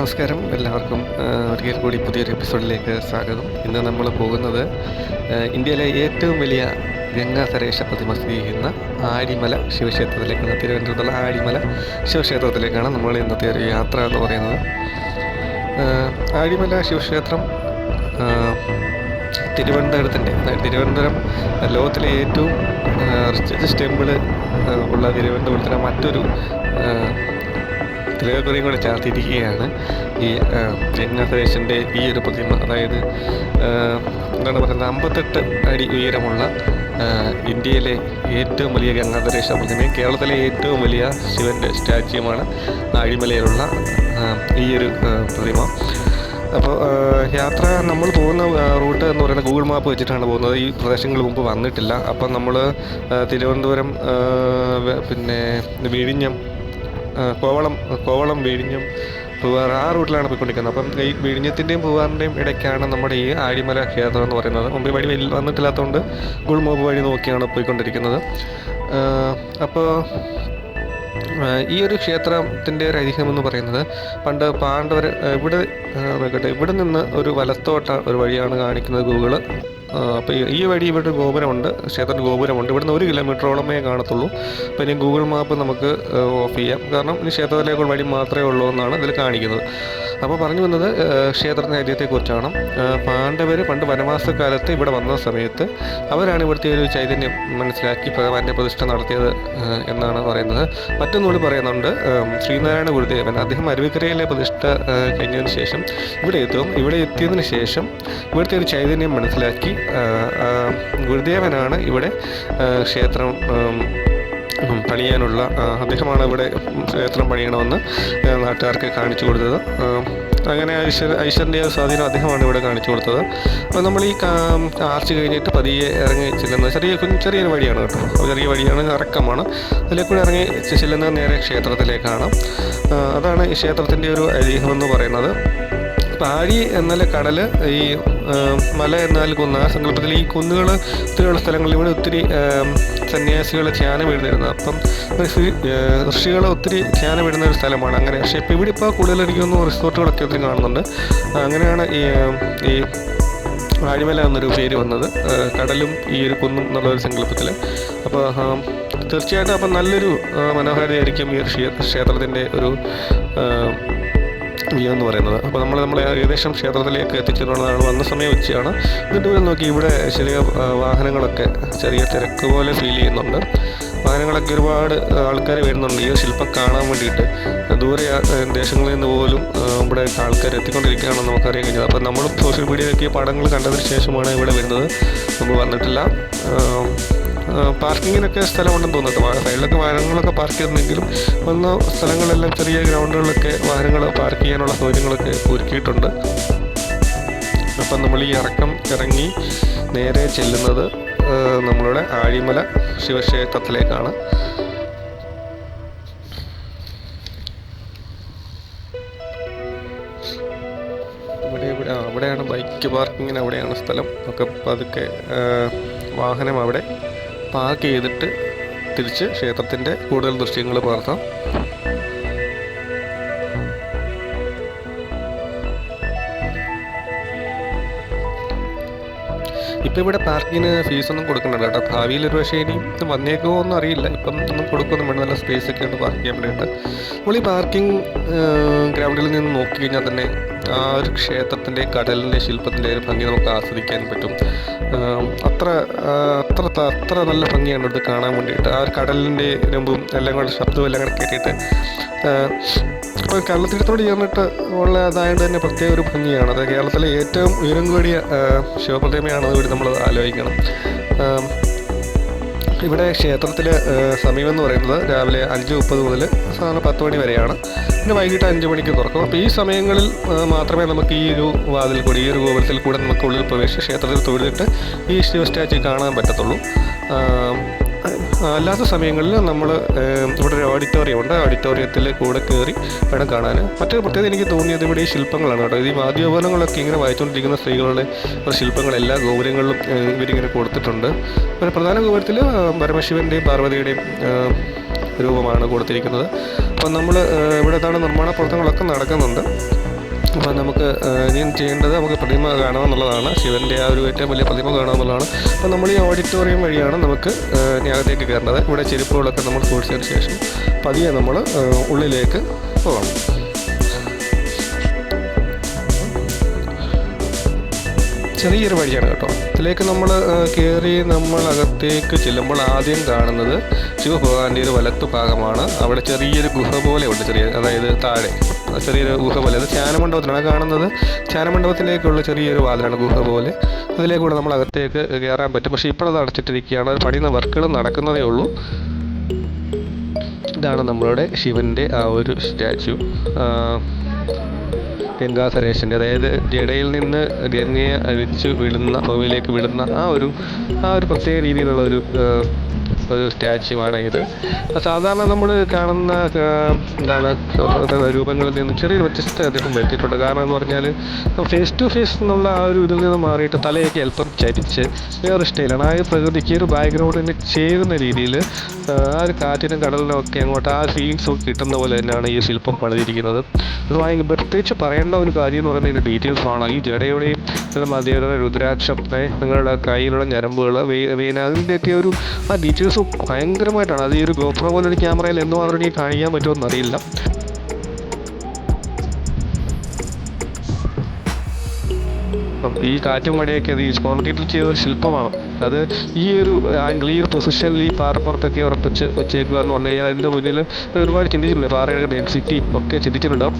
നമസ്കാരം. എല്ലാവർക്കും ഒരിക്കൽ കൂടി പുതിയൊരു എപ്പിസോഡിലേക്ക് സ്വാഗതം. ഇന്ന് നമ്മൾ പോകുന്നത് ഇന്ത്യയിലെ ഏറ്റവും വലിയ ഗംഗാ സരേഷ പ്രതിമ സ്ഥിതി ചെയ്യുന്ന ആടിമല ശിവക്ഷേത്രത്തിലേക്കാണ് തിരുവനന്തപുരത്തുള്ള ആടിമല ശിവക്ഷേത്രത്തിലേക്കാണ് നമ്മൾ ഇന്നത്തെ ഒരു യാത്ര എന്ന് പറയുന്നത്. ആടിമല ശിവക്ഷേത്രം തിരുവനന്തപുരത്തിന്റെ തിരുവനന്തപുരം ലോകത്തിലെ ഏറ്റവും റിച്ചസ്റ്റ് ടെമ്പിൾ ഉള്ള തിരുവനന്തപുരത്തിലെ മറ്റൊരു കുറേ കൂടെ ചേർത്തിരിക്കുകയാണ്. ഈ ജഗന്നാഥേശന്റെ ഈ ഒരു പ്രതിമ അതായത് എന്താണ് പറയുന്നത് അമ്പത്തെട്ട് അടി ഉയരമുള്ള ഇന്ത്യയിലെ ഏറ്റവും വലിയ ഗംഗാധരേഷ പ്രതിമയും കേരളത്തിലെ ഏറ്റവും വലിയ ശിവന്റെ സ്റ്റാച്യുമാണ് അഴിമലയിലുള്ള ഈ ഒരു പ്രതിമ. അപ്പോൾ യാത്ര നമ്മൾ പോകുന്ന റൂട്ട് എന്ന് പറയുന്നത് ഗൂഗിൾ മാപ്പ് വെച്ചിട്ടാണ് പോകുന്നത്. ഈ പ്രദേശങ്ങൾ മുമ്പ് വന്നിട്ടില്ല. അപ്പം നമ്മൾ തിരുവനന്തപുരം പിന്നെ വിഴിഞ്ഞം കോവളം കോവളം വിഴിഞ്ഞം പൂവാർ ആ റൂട്ടിലാണ് പോയിക്കൊണ്ടിരിക്കുന്നത്. അപ്പം ഈ വിഴിഞ്ഞത്തിന്റെയും പൂവാറിന്റെയും ഇടയ്ക്കാണ് നമ്മുടെ ഈ ആഴിമല ക്ഷേത്രം എന്ന് പറയുന്നത്. മുമ്പ് വഴി വന്നിട്ടില്ലാത്തതുകൊണ്ട് ഗൂഗിൾ മാപ്പ് വഴി നോക്കിയാണ് പോയിക്കൊണ്ടിരിക്കുന്നത്. അപ്പോൾ ഈ ഒരു ക്ഷേത്രത്തിന്റെ ഒരു ഐതിഹ്യം എന്ന് പറയുന്നത് പണ്ട് പാണ്ഡവർ ഇവിടെ നോക്കട്ടെ ഇവിടെ നിന്ന് ഒരു വലത്തോട്ട ഒരു വഴിയാണ് കാണിക്കുന്നത് ഗൂഗിൾ. അപ്പോൾ ഈ വഴി ഇവിടെ ഗോപുരമുണ്ട്. ക്ഷേത്രത്തിന് ഗോപുരമുണ്ട്. ഇവിടുന്ന് ഒരു കിലോമീറ്ററോളമേ കാണത്തുള്ളൂ. അപ്പോൾ ഇനി ഗൂഗിൾ മാപ്പ് നമുക്ക് ഓഫ് ചെയ്യാം. കാരണം ഇനി ക്ഷേത്രത്തിലേക്കുള്ള വഴി മാത്രമേ ഉള്ളൂ എന്നാണ് ഇതിൽ കാണിക്കുന്നത്. അപ്പോൾ പറഞ്ഞു വന്നത് ക്ഷേത്രത്തിന്റെ ഐതിഹ്യത്തെക്കുറിച്ചാണ്. പാണ്ഡവർ പണ്ട് വനവാസക്കാലത്ത് ഇവിടെ വന്ന സമയത്ത് അവരാണ് ഇവിടുത്തെ ഒരു ചൈതന്യം മനസ്സിലാക്കി ഭഗവാന്റെ പ്രതിഷ്ഠ നടത്തിയത് എന്നാണ് പറയുന്നത്. മറ്റൊന്നുകൂടി പറയുന്നുണ്ട് ശ്രീനാരായണ ഗുരുദേവൻ. അദ്ദേഹം അരുവിക്കരയിലെ പ്രതിഷ്ഠ കഴിഞ്ഞതിന് ശേഷം ഇവിടെ എത്തും. ഇവിടെ എത്തിയതിന് ശേഷം ഇവിടുത്തെ ഒരു ചൈതന്യം മനസ്സിലാക്കി ഗുരുദേവനാണ് ഇവിടെ ക്ഷേത്രം പണിയാനുള്ള അദ്ദേഹമാണ് ഇവിടെ ക്ഷേത്രം പണിയണമെന്ന് നാട്ടുകാർക്ക് കാണിച്ചു കൊടുത്തത്. അങ്ങനെ ഐശ്വര്യ ഐശ്വര്യന്റെ സ്വാധീനം അദ്ദേഹമാണ് ഇവിടെ കാണിച്ചു കൊടുത്തത്. അപ്പോൾ നമ്മൾ ഈ ആർച്ച് കഴിഞ്ഞിട്ട് പതിയെ ഇറങ്ങി ചെല്ലുന്നത് ചെറിയ കുഞ്ഞ് ചെറിയൊരു വഴിയാണ് കേട്ടോ. ചെറിയ വഴിയാണ് ഇറക്കമാണ്. അതിലെ ഇറങ്ങി ചെല്ലുന്നത് നേരെ ക്ഷേത്രത്തിലേക്കാണ്. അതാണ് ഈ ക്ഷേത്രത്തിന്റെ ഒരു ഐതിഹ്യം എന്ന് പറയുന്നത്. പാഴി എന്നാൽ കടൽ ഈ മല എന്നാൽ കുന്ന്. ആ സങ്കല്പത്തിൽ ഈ കുന്നുകൾ ഒത്തിരിയുള്ള സ്ഥലങ്ങളിൽ ഇവിടെ ഒത്തിരി സന്യാസികൾ ധ്യാനം ഇടുന്നിരുന്നത് അപ്പം ഋഷികൾ ഒത്തിരി ധ്യാനം ഇടുന്ന ഒരു സ്ഥലമാണ് അങ്ങനെ. പക്ഷേ ഇപ്പോൾ ഇവിടെ ഇപ്പോൾ കൂടുതൽ റിസോർട്ടുകളൊക്കെ ഒത്തിരി കാണുന്നുണ്ട്. അങ്ങനെയാണ് ഈ ഈ ആഴിമല എന്നൊരു പേര് വന്നത്. കടലും ഈ ഒരു കുന്നും എന്നുള്ള ഒരു സങ്കല്പത്തിൽ. അപ്പോൾ തീർച്ചയായിട്ടും അപ്പം നല്ലൊരു മനോഹാരിതയായിരിക്കും ഈ ക്ഷേത്രത്തിന്റെ ഒരു എന്ന് പറയുന്നത്. അപ്പോൾ നമ്മൾ നമ്മൾ ഏകദേശം ക്ഷേത്രത്തിലേക്ക് എത്തിച്ചിട്ടുള്ളതാണ് വന്ന സമയം ഉച്ചയാണ്. എന്നിട്ട് നോക്കി ഇവിടെ ചെറിയ വാഹനങ്ങളൊക്കെ ചെറിയ തിരക്ക് പോലെ ഫീൽ ചെയ്യുന്നുണ്ട്. വാഹനങ്ങളൊക്കെ ഒരുപാട് ആൾക്കാർ വരുന്നുണ്ട്. ഈ ശില്പം കാണാൻ വേണ്ടിയിട്ട്. ദൂരെ ദേശങ്ങളിൽ നിന്ന് പോലും ഇവിടെ ആൾക്കാർ എത്തിക്കൊണ്ടിരിക്കുകയാണെന്ന് നമുക്കറിയാൻ കഴിഞ്ഞത്. അപ്പോൾ നമ്മൾ സോഷ്യൽ മീഡിയയിലൊക്കെ പടങ്ങൾ കണ്ടതിന് ശേഷമാണ് ഇവിടെ വരുന്നത്. നമ്മൾ വന്നിട്ടില്ല. പാർക്കിങ്ങിനൊക്കെ സ്ഥലമുണ്ടെന്ന് തോന്നുന്നു. വാ- സൈഡിലൊക്കെ വാഹനങ്ങളൊക്കെ പാർക്ക് ചെയ്തിരുന്നെങ്കിലും വന്ന സ്ഥലങ്ങളെല്ലാം ചെറിയ ഗ്രൗണ്ടുകളിലൊക്കെ വാഹനങ്ങൾ പാർക്ക് ചെയ്യാനുള്ള സൗകര്യങ്ങളൊക്കെ ഒരുക്കിയിട്ടുണ്ട്. അപ്പം നമ്മൾ ഈ ഇറക്കം ഇറങ്ങി നേരെ ചെല്ലുന്നത് നമ്മളുടെ ആഴിമല ശിവക്ഷേത്രത്തിലേക്കാണ്. ഇവിടെ ഇവിടെ അവിടെയാണ് ബൈക്ക് പാർക്കിങ്ങിന് അവിടെയാണ് സ്ഥലം. ഒക്കെ പതുക്കെ വാഹനം അവിടെ പാർക്ക് ചെയ്തിട്ട് തിരിച്ച് ക്ഷേത്രത്തിന്റെ കൂടുതൽ ദൃശ്യങ്ങൾ പകർത്താം. ഇപ്പം ഇവിടെ പാർക്കിങ്ങിന് ഫീസൊന്നും കൊടുക്കുന്നുണ്ട് കേട്ടോ. ഭാവിയിൽ ഒരു പക്ഷേ ഇനി ഇത് വന്നേക്കുമോ ഒന്നും അറിയില്ല. ഇപ്പം ഒന്നും കൊടുക്കൊന്നും വേണ്ട. നല്ല സ്പേസ് ഒക്കെ ഉണ്ട് പാർക്ക് ചെയ്യാൻ വേണ്ടിയിട്ട്. നമ്മൾ ഈ പാർക്കിംഗ് ഗ്രൗണ്ടിൽ നിന്ന് നോക്കി കഴിഞ്ഞാൽ തന്നെ ആ ഒരു ക്ഷേത്രത്തിന്റെ കടലിന്റെ ശില്പത്തിന്റെ ഒരു ഭംഗി നമുക്ക് ആസ്വദിക്കാൻ പറ്റും. അത്ര അത്ര അത്ര നല്ല ഭംഗിയാണ് ഇത് കാണാൻ വേണ്ടിയിട്ട്. ആ ഒരു കടലിന്റെ രമ്പും എല്ലാം കൂടെ ശബ്ദവും എല്ലാം കൂടെ കേട്ടിട്ട് ഇപ്പോൾ കള്ളത്തീരത്തോട് ചേർന്നിട്ട് അതായത് തന്നെ പ്രത്യേക ഒരു ഭംഗിയാണ്. അത് കേരളത്തിലെ ഏറ്റവും ഉയരം കൂടിയ ശിവപ്രതിമയാണെന്ന് കൂടി നമ്മൾ ആലോചിക്കണം. ഇവിടെ ക്ഷേത്രത്തിൽ സമയം എന്ന് പറയുന്നത് രാവിലെ അഞ്ച് മുപ്പത് മുതൽ സാധാരണ പത്ത് മണി വരെയാണ്. പിന്നെ വൈകിട്ട് അഞ്ച് മണിക്ക് തുറക്കും. അപ്പോൾ ഈ സമയങ്ങളിൽ മാത്രമേ നമുക്ക് ഈ ഒരു വാതിൽ കൂടി ഈ ഒരു ഗോപുരത്തിൽ കൂടെ നമുക്ക് ഉള്ളിൽ പ്രവേശിച്ച് ക്ഷേത്രത്തിൽ തൊഴുതിട്ട് ഈ ശിവ സ്റ്റാച്യു കാണാൻ പറ്റത്തുള്ളൂ. അല്ലാത്ത സമയങ്ങളിൽ നമ്മൾ ഇവിടെ ഒരു ഓഡിറ്റോറിയം ഉണ്ട്. ഓഡിറ്റോറിയത്തിൽ കൂടെ കയറി വേണം കാണാൻ. മറ്റൊരു പ്രത്യേകത എനിക്ക് തോന്നിയത് ഇവിടെ ഈ ശില്പങ്ങളാണ് കേട്ടോ. ഈ വാദ്യോപകരണങ്ങളൊക്കെ ഇങ്ങനെ വായിച്ചുകൊണ്ടിരിക്കുന്ന സ്ത്രീകളുടെ ശില്പങ്ങൾ എല്ലാ ഗോപുരങ്ങളിലും ഇവരിങ്ങനെ കൊടുത്തിട്ടുണ്ട്. ഒരു പ്രധാന ഗോപുരത്തിൽ പരമശിവന്റെയും പാർവതിയുടെയും രൂപമാണ് കൊടുത്തിരിക്കുന്നത്. അപ്പം നമ്മൾ ഇവിടെ ഇതാണ് നിർമ്മാണ പ്രവർത്തനങ്ങളൊക്കെ നടക്കുന്നുണ്ട്. അപ്പോൾ നമുക്ക് ഇനി ചെയ്യേണ്ടത് നമുക്ക് പ്രതിമ കാണുക എന്നുള്ളതാണ് ശിവന്റെ ആ ഒരു ഏറ്റവും വലിയ പ്രതിമ കാണുക എന്നുള്ളതാണ് അപ്പോൾ നമ്മൾ ഈ ഓഡിറ്റോറിയം വഴിയാണ് നമുക്ക് അകത്തേക്ക് കയറേണ്ടത്. ഇവിടെ ചെരുപ്പുകളൊക്കെ നമ്മൾ കുഴിച്ചതിന് ശേഷം പതിയെ നമ്മൾ ഉള്ളിലേക്ക് പോകണം. ചെറിയൊരു വഴിയാണ് കേട്ടോ. ഇതിലേക്ക് നമ്മൾ കയറി നമ്മൾ അകത്തേക്ക് ചെല്ലുമ്പോൾ ആദ്യം കാണുന്നത് ശിവഭഗവാന്റെ ഒരു വലത്തു ഭാഗമാണ് അവിടെ ചെറിയൊരു ഗുഹ പോലെ ഉണ്ട് ചെറിയ അതായത് താഴെ. ചെറിയൊരു ഗുഹ പോലെ. അത് ധ്യാനമണ്ഡപത്തിലാണ്. കാണുന്നത് ധ്യാനമണ്ഡപത്തിലേക്കുള്ള ചെറിയൊരു വാതിലാണ് ഗുഹ പോലെ. അതിലേക്കൂടെ നമ്മൾ അകത്തേക്ക് കയറാൻ പറ്റും. പക്ഷേ ഇപ്പോൾ അത് അടച്ചിട്ടിരിക്കുകയാണ് പണി വർക്കുകൾ നടക്കുന്നതേ ഉള്ളൂ. ഇതാണ് നമ്മളുടെ ശിവന്റെ ആ ഒരു സ്റ്റാച്ചു. സുരേഷിന്റെ അതായത് ജടയിൽ നിന്ന് ഗംഗയെ അഴിച്ചു വിടുന്ന ഭൂമിയിലേക്ക് വിടുന്ന ആ ഒരു ആ ഒരു പ്രത്യേക രീതിയിലുള്ള ഒരു ഒരു സ്റ്റാച്ചുവാണ് ഇത് സാധാരണ നമ്മൾ കാണുന്ന എന്താണ് രൂപങ്ങളിൽ നിന്ന് ചെറിയൊരു വ്യത്യസ്ത അദ്ദേഹം വരുത്തിയിട്ടുണ്ട്. കാരണം എന്ന് പറഞ്ഞാൽ ഫേസ് ടു ഫേസ് എന്നുള്ള ആ ഒരു ഇതിൽ നിന്ന് മാറിയിട്ട് തലയൊക്കെ അല്പം ചരിച്ച് വേറൊരു സ്റ്റൈലാണ്. ആ ഒരു പ്രകൃതിക്ക് ഒരു ബാക്ക്ഗ്രൗണ്ടിന് ചേരുന്ന രീതിയിൽ ആ ഒരു കാറ്റിനും കടലിനും ഒക്കെ അങ്ങോട്ട് ആ ഒക്കെ കിട്ടുന്ന പോലെ തന്നെയാണ് ഈ ശില്പം പണിതിരിക്കുന്നത്. അത് ഭയങ്കര പ്രത്യേകിച്ച് പറയേണ്ട ഒരു കാര്യം എന്ന് പറയുന്നത് ഇതിന്റെ ഡീറ്റെയിൽസ് ആണ്. ഈ ജടയുടെയും മതിയുടെ രുദ്രാക്ഷം ഏ, നിങ്ങളുടെ കയ്യിലുള്ള ഞരമ്പുകൾ അതിന്റെയൊക്കെ ഒരു ആ ഡീറ്റെയിൽസ് ഭയങ്കരമായിട്ടാണ്. അത് ഈ ഒരു ഗോപ്രോ പോലൊരു ക്യാമറയിൽ എന്ന് എനിക്ക് കാണിക്കാൻ പറ്റുമെന്ന് അറിയില്ല ഈ കാറ്റും മഴയൊക്കെ അത് ഈ കോൺക്രീറ്റിൽ ചെയ്ത ഒരു ശില്പമാണ്. അത് ഈ ഒരു ആംഗിൾ ഈ ഒരു പൊസിഷനിൽ ഈ പാറപ്പുറത്തൊക്കെ ഉറപ്പിച്ച് വെച്ചേക്കുക എന്ന് പറഞ്ഞു കഴിഞ്ഞാൽ അതിന്റെ മുന്നിൽ ഒരുപാട് ചിന്തിച്ചിട്ടുണ്ട്. പാറയുടെ ഡെൻസിറ്റി ഒക്കെ ചിന്തിച്ചിട്ടുണ്ടാവും.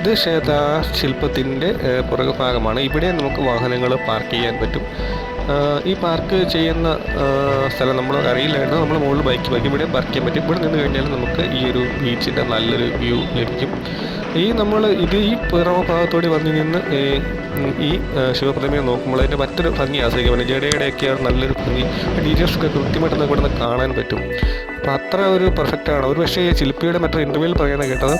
ഇത് ക്ഷേത്ര ശില്പത്തിന്റെ പുറകു ഭാഗമാണ്. ഇവിടെ നമുക്ക് വാഹനങ്ങൾ പാർക്ക് ചെയ്യാൻ പറ്റും. ഈ പാർക്ക് ചെയ്യുന്ന സ്ഥലം നമ്മൾ അറിയില്ലായിരുന്നു. നമ്മൾ മുകളിൽ ബൈക്ക് ബൈക്ക് ഇവിടെ പാർക്ക് ചെയ്യാൻ പറ്റും. ഇവിടെ നിന്ന് കഴിഞ്ഞാൽ നമുക്ക് ഈ ഒരു ബീച്ചിന്റെ നല്ലൊരു വ്യൂ ലഭിക്കും. ഈ നമ്മൾ ഇത് ഈ ഭാഗത്തോടെ വന്ന് നിന്ന് ഈ, ശിവപ്രതിമയെ നോക്കുമ്പോൾ അതിന്റെ മറ്റൊരു ഭംഗി ആസ്വദിക്കാൻ ജടയുടെയൊക്കെയാണ് നല്ലൊരു ഭംഗി. ഡീറ്റെയിൽസ് ഒക്കെ കൃത്യമായിട്ട് നമുക്ക് ഇവിടെ നിന്ന് കാണാൻ പറ്റും. അപ്പോൾ അത്ര ഒരു പെർഫെക്റ്റ് ആണ്. ഒരു പക്ഷേ ഈ ശില്പിയുടെ മറ്റൊരു ഇന്റർവ്യൂവിൽ പറയുന്നത് കേട്ടത്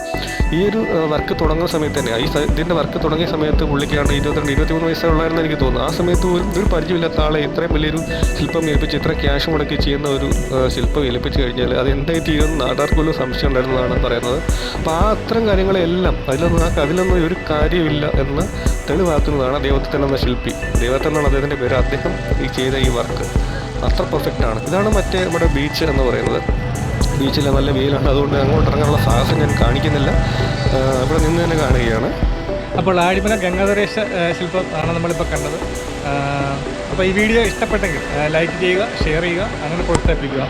ഈ ഒരു വർക്ക് തുടങ്ങുന്ന സമയത്ത് തന്നെ ഈ ഇതിന്റെ വർക്ക് തുടങ്ങിയ സമയത്ത് പുള്ളിക്കാണ്ട് ഇരുപത്തിരണ്ട് ഇരുപത്തിമൂന്ന് വയസ്സേ ഉള്ളായിരുന്നു എനിക്ക് തോന്നുന്നു ആ സമയത്ത് ഒരു പരിചയമില്ലാത്ത ആളെ ഇത്രയും വലിയൊരു ശില്പം ഏൽപ്പിച്ച് ഇത്ര ക്യാഷ് മുടക്കി ചെയ്യുന്ന ഒരു ശില്പം ഏൽപ്പിച്ച് കഴിഞ്ഞാൽ അത് എന്തായി തീരുമെന്ന് നാടാർക്കുള്ള സംശയം ഉണ്ടായിരുന്നതാണ് പറയുന്നത്. അപ്പോൾ ആ അത്തരം കാര്യങ്ങളെല്ലാം അതിലൊന്നും ആ അതിലൊന്നും ഒരു കാര്യമില്ല എന്ന് തെളിവാക്കുന്നതാണ് ദൈവത്തിൽ എന്ന ശില്പി. ദൈവത്തിൽ നിന്നുള്ള അദ്ദേഹത്തിന്റെ പേര് അദ്ദേഹം ഈ ചെയ്ത ഈ വർക്ക് അത്ര പെർഫെക്റ്റ് ആണ്. ഇതാണ് മറ്റേ നമ്മുടെ ബീച്ച് എന്ന് പറയുന്നത്. ബീച്ചിൽ നല്ല വെയിലാണ് അതുകൊണ്ട് അങ്ങോട്ട് ഇറങ്ങാനുള്ള സാഹസം ഞാൻ കാണിക്കുന്നില്ല. ഇവിടെ നിന്ന് തന്നെ കാണുകയാണ്. അപ്പോൾ ആഴിമല ഗംഗാധരേശ ശില്പം ആണ് നമ്മളിപ്പോൾ കണ്ടത്. അപ്പോൾ ഈ വീഡിയോ ഇഷ്ടപ്പെട്ടെങ്കിൽ ലൈക്ക് ചെയ്യുക ഷെയർ ചെയ്യുക അങ്ങനെ പ്രോത്സാഹിപ്പിക്കുക.